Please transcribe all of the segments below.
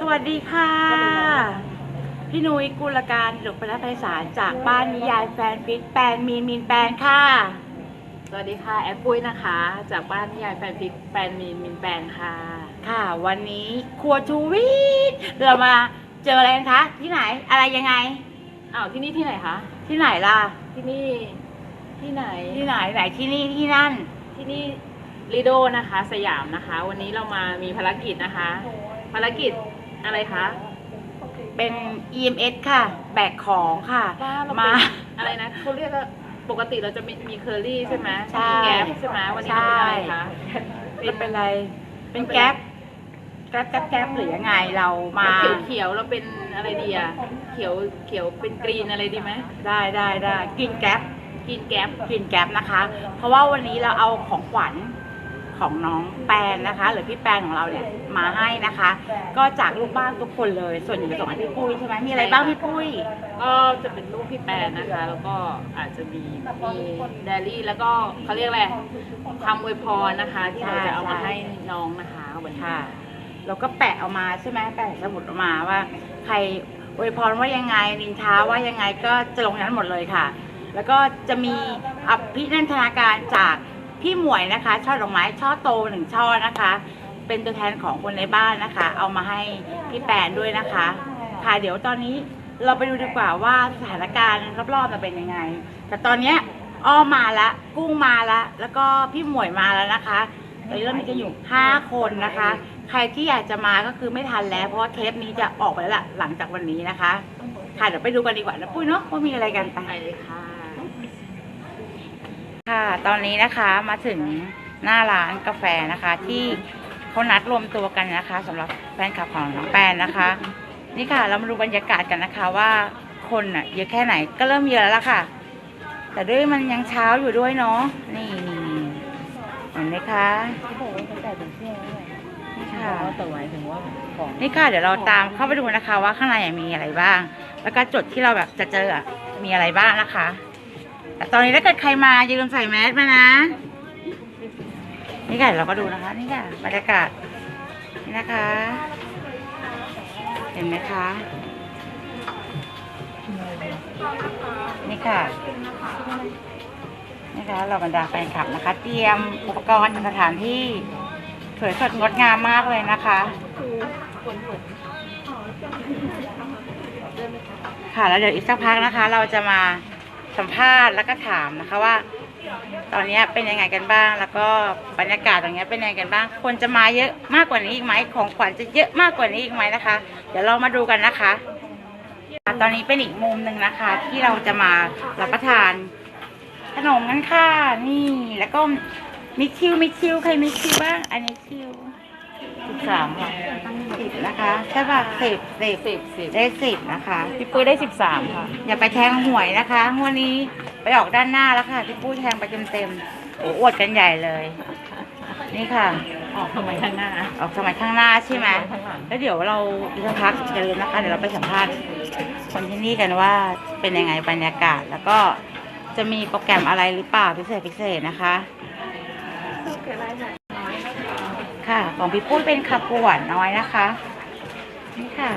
สวัสดีค่ะ พี่นุ้ยกุลการหลกพระไพศาลจากบ้านนิยายแฟนฟิตแปนมีนมีนแปนค่ะ สวัสดีค่ะแอปปุ้ยนะคะ จากบ้านนิยายแฟนฟิกแฟนมีนมินแปนค่ะ ค่ะ วันนี้ครัวทูวิทเรามาเจออะไรกันคะที่ไหนอะไรยังไงอ้าวที่นี่ที่ไหนคะที่ไหนล่ะ ที่นี่ที่ไหนที่ไหนไหนที่นี่ที่นั่น ที่นี่ลีโดนะคะ สยามนะคะ วันนี้เรามามีภารกิจนะคะ ภารกิจอะไรคะ เป็น EMS ค่ะ แบกของค่ะ ว่าเรามา เป็นอะไรนะเขาเรียกว่าปกติเราจะมีมีเคอรี่ใช่ไหมใช่มีแก๊ปใช่ไหมวันนี้เราเป็นอะไรคะเราเป็นอะไร เป็นแก๊ปแก๊ปแก๊ปแก๊ปหรือยังไงเรามา เขียวเขียวๆเราเป็นอะไรดีอะเขียวเขียวเป็นกรีนอะไรดีไหมได้ได้ได้กินแก๊ปกินแก๊ปกลิ่นแก๊ปนะคะ เพราะว่าวันนี้เราเอาของขวัญ ของน้องแปนนะคะ หรือพี่แปนของเราเนี่ยมาให้นะคะ ก็จากลูกบ้านทุกคนเลย ส่วนใหญ่จะส่งให้พี่ปุ้ยใช่ไหมมีอะไรบ้างพี่ปุ้ย ก็จะเป็นรูปพี่แปนนะคะ แล้วก็อาจจะมีมีไดอารี่แล้วก็เขาเรียกอะไรคำอวยพรนะคะ ที่เราจะเอามาให้น้องนะคะวันนี้ ค่ะเราก็แปะเอามาใช่ไหมแปะสมุดออกมาว่า ใครอวยพรว่ายังไงนินท้าว่ายังไงก็จะลงนั้นหมดเลยค่ะ แล้วก็จะมีอภินันทนาการจาก พี่หมวยนะคะ ช่อดอกไม้ช่อโตหนึ่งช่อนะคะ เป็นตัวแทนของคนในบ้านนะคะ เอามาให้พี่แปนด้วยนะคะ ค่ะเดี๋ยวตอนนี้เราไปดูดีกว่าว่าสถานการณ์รอบๆมันเป็นยังไง แต่ตอนเนี้ยอ้อมมาละกุ้งมาละแล้วก็พี่หมวยมาแล้วนะคะตอนนี้เรามีกันอยู่ห้าคนนะคะ ใครที่อยากจะมาก็คือไม่ทันแล้ว เพราะว่าเทปนี้จะออกไปแล้วล่ะหลังจากวันนี้นะคะ ค่ะเดี๋ยวไปดูกันดีกว่านะปุ้ยเนาะว่ามีอะไรกันไปไปเลยค่ะ ค่ะตอนนี้นะคะมาถึงหน้าร้านกาแฟนะคะที่เขานัดรวมตัวกันนะคะสำหรับแฟนคลับของน้องแปนนะคะ นี่ค่ะเรามาดูบรรยากาศกันนะคะว่าคนอะเยอะแค่ไหนก็เริ่มเยอะแล้วล่ะค่ะ แต่ด้วยมันยังเช้าอยู่ด้วยเนาะนี่นี่เห็นไหมคะเขาบอกว่าเขาจ่ายถึงเที่ยงนี่ค่ะแต่หมายถึงว่าของนี่ค่ะเดี๋ยวเราตามเข้าไปดูนะคะว่าข้างในมีอะไรบ้าง แล้วก็จุดที่เราแบบจะเจออะมีอะไรบ้างนะคะ แต่ตอนนี้ถ้าเกิดใครมาอย่าลืมใส่แมสมานะ นี่ค่ะเดี๋ยวเราก็ดูนะคะ นี่ค่ะบรรยากาศนี่นะคะ เห็นไหมคะ นี่ค่ะนี่ค่ะเราบรรดาแฟนคลับนะคะ เตรียมอุปกรณ์สถานที่สวยสดงดงามมากเลยนะคะค่ะแล้วเดี๋ยวอีกสักพักนะคะ เราจะมา สัมภาษณ์แล้วก็ถามนะคะว่า ตอนนี้เป็นยังไงกันบ้าง แล้วก็บรรยากาศตรงนี้เป็นยังไงกันบ้าง คนจะมาเยอะมากกว่านี้อีกไหมของขวัญจะเยอะมากกว่านี้อีกไหมนะคะ เดี๋ยวเรามาดูกันนะคะ ตอนนี้เป็นอีกมุมหนึ่งนะคะ ที่เราจะมารับประทาน ขนมกันค่ะนี่แล้วก็มิกคิวมิกคิวใครมิกคิวบ้างอันนี้คิว สิบสามค่ะสิบนะคะใช่ป่ะสิบสิบสิบสิบได้สิบนะคะ พี่ปุ้ยได้สิบสามค่ะ อย่าไปแทงหวยนะคะงวดนี้ไปออกด้านหน้าแล้วค่ะพี่ปุ้ยแทงไปเต็มๆโอ้อวดกันใหญ่เลย นี่ค่ะ ออกทำไมข้างหน้าออกสมัยข้างหน้าใช่ไหมข้างหลังแล้วเดี๋ยวเราอีกสักพักจะลืมนะคะเดี๋ยวเราไปสัมภาษณ์คนที่นี่กันว่าเป็นยังไงบรรยากาศ แล้วก็จะมีโปรแกรมอะไรหรือเปล่าพิเศษพิเศษนะคะ ค่ะ ของพี่ปุ้ยเป็นคาปูหวานน้อยนะคะ นี่ค่ะ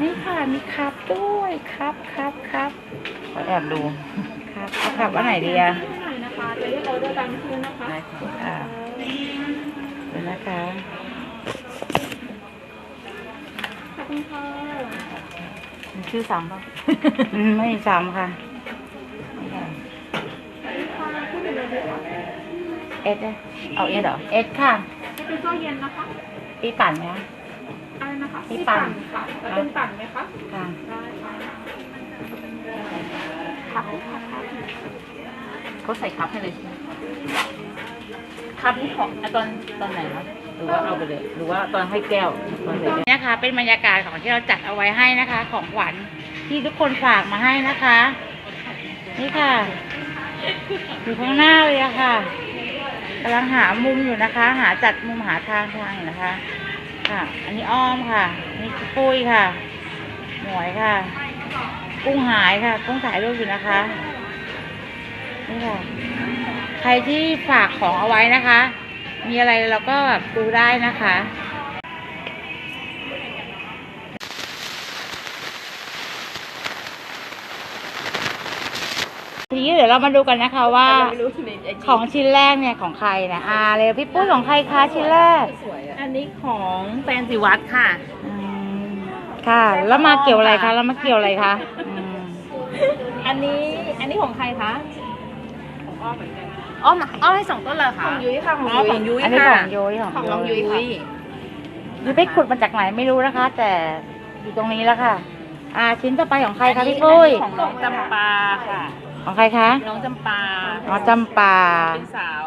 นี่ค่ะมีครับด้วยครับครับครับขอแอบดูครับเอาครับอันไหนดีอะนะคะจะเรียกเราด้วยตามชื่อนะคะค่ะเดี๋ยวนะคะขอบคุณค่ะมีชื่อซ้ำป่ะอืมไม่ซ้ำค่ะนี่ค่ะ เอ็ดเนี่ยเอาเอ็ดเหรอเอ็ดค่ะจะเป็นโซ่เย็นนะคะ ปีปั่นไหมคะอะไรนะคะที่ปั่นค่ะแล้วเป็นปั่นไหมคะค่ะได้ค่ะค่ะค่ะค่ะเขาใส่คัพให้เลยใช่ไหมคัพนี่ของอะตอนตอนไหนคะหรือว่าเอาไปเลยหรือว่าตอนให้แก้วตอนใส่แก้วนี่นะคะ เป็นบรรยากาศของที่เราจัดเอาไว้ให้นะคะ ของขวัญที่ทุกคนฝากมาให้นะคะ นี่ค่ะอยู่ข้างหน้าเลยอะค่ะ กำลังหามุมอยู่นะคะ หาจัดมุมหาทางทางอยู่นะคะ ค่ะ อันนี้อ้อมค่ะอันนี่ปุ้ยค่ะ หมวยค่ะ กุ้งหายค่ะ กุ้งถ่ายรูปอยู่นะคะ นี่ค่ะ ใครที่ฝากของเอาไว้นะคะ มีอะไรเราก็แบบดูได้นะคะ ดี๋ยวเรามาดูกันนะคะว่า ไม่รู้ในไอจีของชิ้นแรกเนี่ยของใครนะอ่าเลยพี่ปุ้ยของใครคะชิ้นแรกอันนี้ของแฟนสิวัตรค่ะ อืมค่ะ แล้วมาเกี่ยวอะไรคะแล้วมาเกี่ยวอะไรคะอืมอันนี้ อันนี้ของใครคะอ้อมอ้อมให้สองต้นเลยค่ะ ของยุ้ยค่ะของอ๋อยุ้ยของยุ้ย อันนี้ขค่ะองยุ้ยของของน้องยุ้ยยุ้ยยุ้ยไปขุดมาจากไหนไม่รู้นะคะ แต่อยู่ตรงนี้แล้วค่ะ อ่าชิ้นต่อไปของใครคะพี่ปุ้ย อันนี้ของน้องจำปาค่ะ ของใครคะน้องจำปาอ๋อจำปา เป็นสาว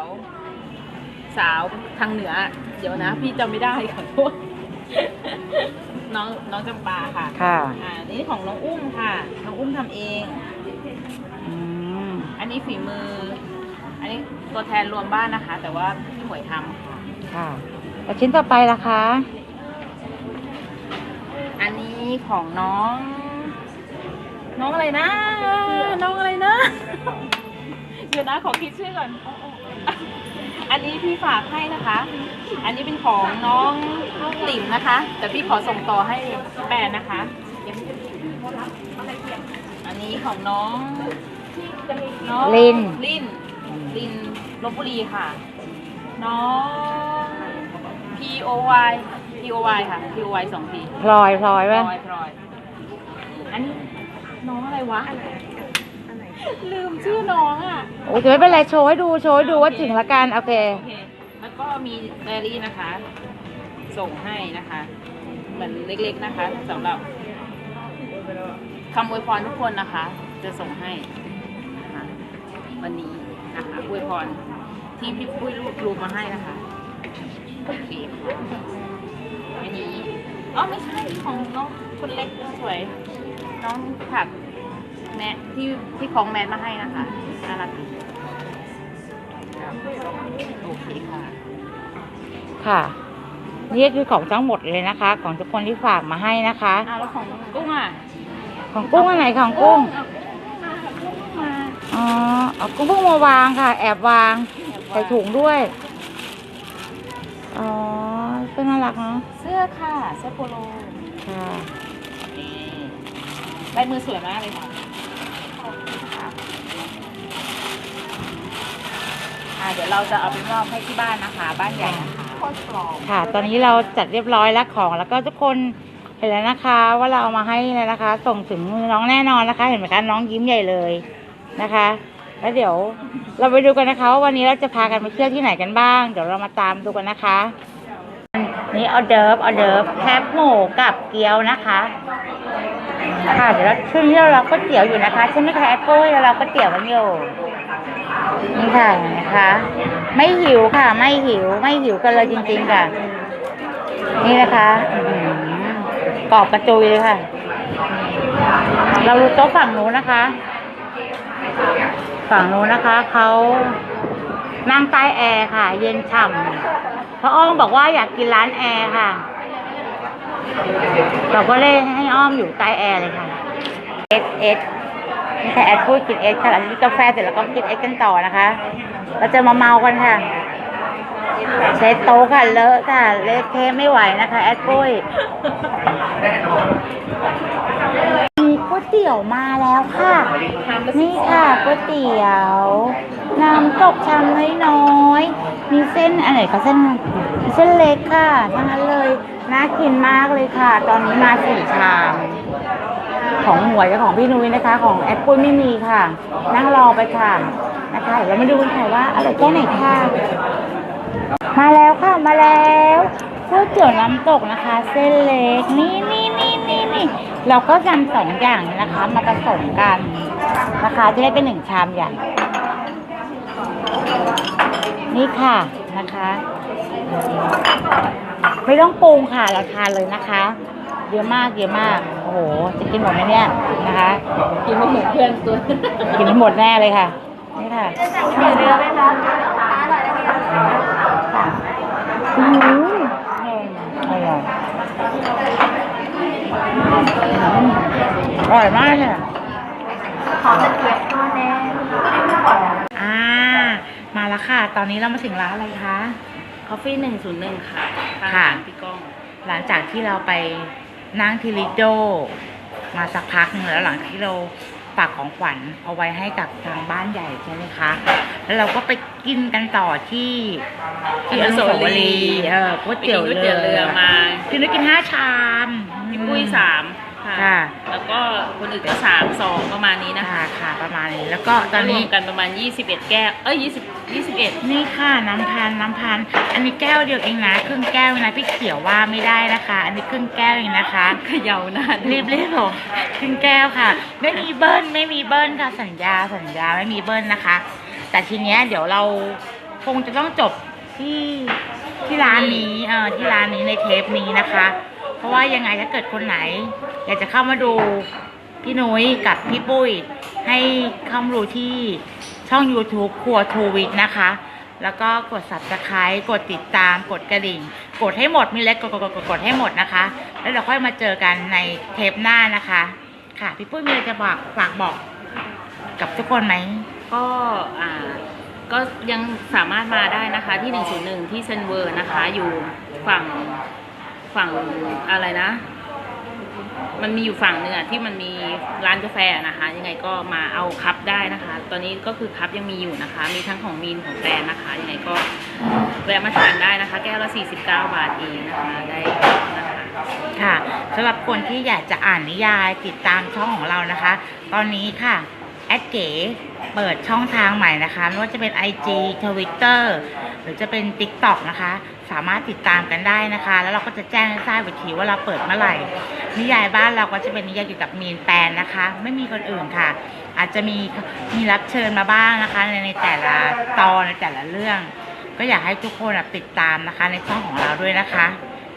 สาวทางเหนือ เดี๋ยวนะ พี่จำไม่ได้ขอโทษน้องน้องจำปาค่ะค่ะ อ่านี่ของน้องอุ้มค่ะ น้องอุ้มทำเอง อืมอันนี้ฝีมือ อันนี้ตัวแทนรวมบ้านนะคะ แต่ว่าพี่หมวยทำค่ะค่ะแล้วชิ้นต่อไปล่ะคะ อันนี้ของน้อง น้องอะไรนะ น้องอะไรนะ เดี๋ยวนะขอคิดชื่อก่อน อันนี้พี่ฝากให้นะคะ อันนี้เป็นของน้องหลิมนะคะ แต่พี่ขอส่งต่อให้แปนนะคะ อันนี้ของน้องน้องลิน ลินลินลบบุรีค่ะ น้อง P O Y P O Y ค่ะ P O Y สองทีพลอยพลอยพลป่ะอยพลอย อันนี้ น้องอะไรวะ ลืมชื่อน้องอะ โอเคไม่เป็นไรโชว์ให้ดูโชว์ให้ดูว่าถึงละกันโอเค โอเค แล้วก็มีแบรี่นะคะ ส่งให้นะคะ เหมือนเล็กๆนะคะสำหรับคำอวยพรทุกคนนะคะ จะส่งให้นะคะวันนี้นะคะอวยพรที่พี่ปุ้ยรวบรวมมาให้นะคะโอเคค่ะอันนี้อ๋อไม่ใช่ของน้องคนเล็กสวย น้องผักแมทที่ที่ของแมทมาให้นะคะน่ารักดีครับโอเคค่ะ ค่ะนี่คือของทั้งหมดเลยนะคะ ของทุกคนที่ฝากมาให้นะคะอ่าแล้วของกุ้งอะของกุ้งอันไหนของกุ้งมาอ๋อเอากุ้งเพิ่งมาวางค่ะ แอบวางใส่ถุงด้วย อ๋อก็น่ารักเนาะเสื้อค่ะ เสื้อโปโลค่ะนี่ ลายมือสวยมากเลยค่ะอ่าเดี๋ยวเราจะเอาไปมอบให้ที่บ้านนะคะ บ้านใหญ่นะคะโคตรกรอบค่ะ ตอนนี้เราจัดเรียบร้อยแล้วของแล้วก็ทุกคนเห็นแล้วนะคะ ว่าเราเอามาให้เลยนะคะ ส่งถึงมือน้องแน่นอนนะคะ เห็นไหมคะน้องยิ้มใหญ่เลยนะคะ แล้วเดี๋ยวเราไปดูกันนะคะว่าวันนี้เราจะพากันไปเที่ยวที่ไหนกันบ้าง เดี๋ยวเรามาตามดูกันนะคะ นี่ออเดิร์ฟออเดิร์ฟแคบหมูกับเกี๊ยวนะคะ ค่ะเดี๋ยวเราช่วงนี้เราก็เตี๋ยวอยู่นะคะใช่ไหมคะแอปเปิ้ลเราก็เตี๋ยวกันอยู่นี่ค่ะนะคะ ไม่หิวค่ะ ไม่หิว ไม่หิวกันเลยจริง ๆ ค่ะ นี่นะคะกรอบกระจุยเลยค่ะ เราดูโต๊ะฝั่งนู้นนะคะ ฝั่งนู้นนะคะเขานั่งใต้แอร์ค่ะ เย็นฉ่ำพระอ้อมบอกว่าอยากกินร้านแอร์ค่ะ เราก็เลยให้อ้อมอยู่ใต้แอร์เลยค่ะเอสเอสนี่ค่ะแอดพูดกินเอสค่ะหลังจากที่กาแฟเสร็จแล้วก็กินเอสกันต่อนะคะเราจะมาเมากันค่ะเช็ดโต๊ะค่ะเลอะค่ะเละเทะไม่ไหวนะคะ แอดปุ้ยมีก๋วยเตี๋ยวมาแล้วค่ะ นี่ค่ะก๋วยเตี๋ยวน้ำตกชามน้อยๆมีเส้นอันไหนคะเส้นเส้นเล็กค่ะทั้งนั้นเลย น่ากินมากเลยค่ะ ตอนนี้มาสี่ชาม ของหวยกับของพี่นุ้ยนะคะ ของแอปปุ้ยไม่มีค่ะ นั่งรอไปค่ะนะคะเดี๋ยวเรามาดูกันค่ะว่าอะไรแค่ไหนค่ะ มาแล้วค่ะมาแล้วก๋วยเตี๋ยวน้ำตกนะคะ เส้นเล็กนี่นี่นี่นี่นี่เราก็นำสองอย่างนี้นะคะ มาผสมกันนะคะจะได้เป็นหนึ่งชามใหญ่นี่ค่ะนะคะ ไม่ต้องปรุงค่ะเราทานเลยนะคะ เยอะมากเยอะมากโอ้โหจะกินหมดไหมเนี่ยนะคะกินไม่เหมือนเพื่อนตัวกินให้หมดแน่เลยค่ะนี่ค่ะเรือไหมคะอืมอร่อยอร่อยมากเลยอะขอตะเกียบทอดแน่อ่ามาแล้วค่ะ ตอนนี้เรามาถึงร้านอะไรคะคอฟฟี่หนึ่งศูนย์หนึ่งค่ะ ทางค่ะร้านพี่ก้อง หลังจากที่เราไปนั่งที่ลิโดมาสักพักหนึงแล้วหลังที่เราฝากของขวัญเอาไว้ให้กับทางบ้านใหญ่ใช่ไหมคะ แล้วเราก็ไปกินกันต่อที่ที่อนุสาวรีย์เออก๋วยไปเตี๋กิยนวก๋วยเตี๋ยวเรือมากินได้กินห้าชามพี่ปุ้ยสาม ค่ะ ค่ะ แล้วก็คนอื่นก็สามสองประมาณนี้นะคะค่ะค่ะประมาณนี้ แล้วก็ตอนรนี้วมกันประมาณ 21 แก้ว เอ้ย20 21 นี่ค่ะน้ำพันน้ำพันอันนี้แก้วเดียวเองนะครึ่งแก้วเองนะพี่เขียวว่าไม่ได้นะคะ อันนี้ครึ่งแก้วเองนะคะ เขย่าหน้าดูรีบรีบบอกครึ่งแก้วค่ะ ไม่มีเบิ้ลไม่มีเบิ้ลค่ะสัญญาสัญญาไม่มีเบิ้ลนะคะ แต่ทีเนี้ยเดี๋ยวเราคงจะต้องจบที่ที่ร้านนี้เออที่ร้านนี้ในเทปนี้นะคะ เพราะว่ายังไงถ้าเกิดคนไหน อยากจะเข้ามาดูพี่นุ้ยกับพี่ปุ้ย ให้เข้ามาดูที่ช่อง YouTube ครัวทูวิทนะคะ แล้วก็กด subscribe กดติดตามกดกระดิ่ง กดให้หมดมีเล็กกดกดกดกดให้หมดนะคะ แล้วเราค่อยมาเจอกันในเทปหน้านะคะ ค่ะพี่ปุ้ยมีอะไรจะบอกฝากบอกกับทุกคนไหมก็อ่าก็ยังสามารถมาได้นะคะที่ 101 ที่เซนเวอร์นะคะ อยู่ฝั่ง ฝั่งอะไรนะ มันมีอยู่ฝั่งหนึ่งอะที่มันมีร้านกาแฟนะคะ ยังไงก็มาเอาคัพได้นะคะ ตอนนี้ก็คือคัพยังมีอยู่นะคะ มีทั้งของมีนของแฟนนะคะยังไงก็แวะมาทานได้นะคะ แก้วละ 49 บาทเองนะคะได้นะคะค่ะสำหรับคนที่อยากจะอ่านนิยายติดตามช่องของเรานะคะ ตอนนี้ค่ะแอดเก๋เปิดช่องทางใหม่นะคะไม่ว่าจะเป็น IG Twitter หรือจะเป็น TikTok นะคะ สามารถติดตามกันได้นะคะ แล้วเราก็จะแจ้งให้ทราบอีกทีว่าเราเปิดเมื่อไหร่ นิยายบ้านเราก็จะเป็นนิยายเกี่ยวกับมีนแปลนนะคะ ไม่มีคนอื่นค่ะ อาจจะมีมีรับเชิญมาบ้างนะคะ ในในแต่ละตอนในแต่ละเรื่อง ก็อยากให้ทุกคนอะติดตามนะคะ ในช่องของเราด้วยนะคะ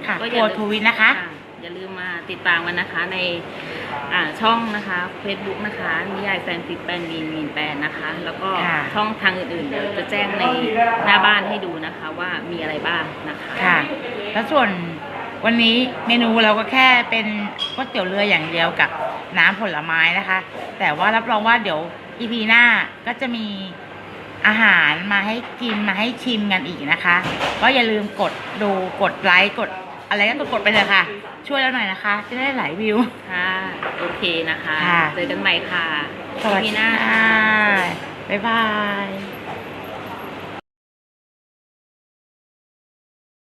ค่ะก็โกอย่าลืมทวินนะคะ อย่าลืมมาติดตามกันนะคะในอ่าช่องนะคะ Facebook นะคะนิยายแฟนฟิกแปนมีนมีนแปนนะคะ แล้วก็ค่ะช่องทางอื่นๆเดี๋ยวจะแจ้งในหน้าบ้านให้ดูนะคะว่ามีอะไรบ้างนะคะค่ะ แล้วส่วนวันนี้เมนูเราก็แค่เป็นก๋วยเตี๋ยวเรืออย่างเดียวกับน้ำผลไม้นะคะ แต่ว่ารับรองว่าเดี๋ยวอีพีหน้าก็จะมีอาหารมาให้กินมาให้ชิมกันอีกนะคะ ก็อย่าลืมกดดูกดไลค์กดอะไรก็กดๆไปเลยค่ะ ช่วยเราหน่อยนะคะ จะได้หลายวิว ค่ะ โอเคนะคะ ค่ะ เจอกันใหม่ค่ะสวัสพีดีหน้าค่ะบ๊ายบาย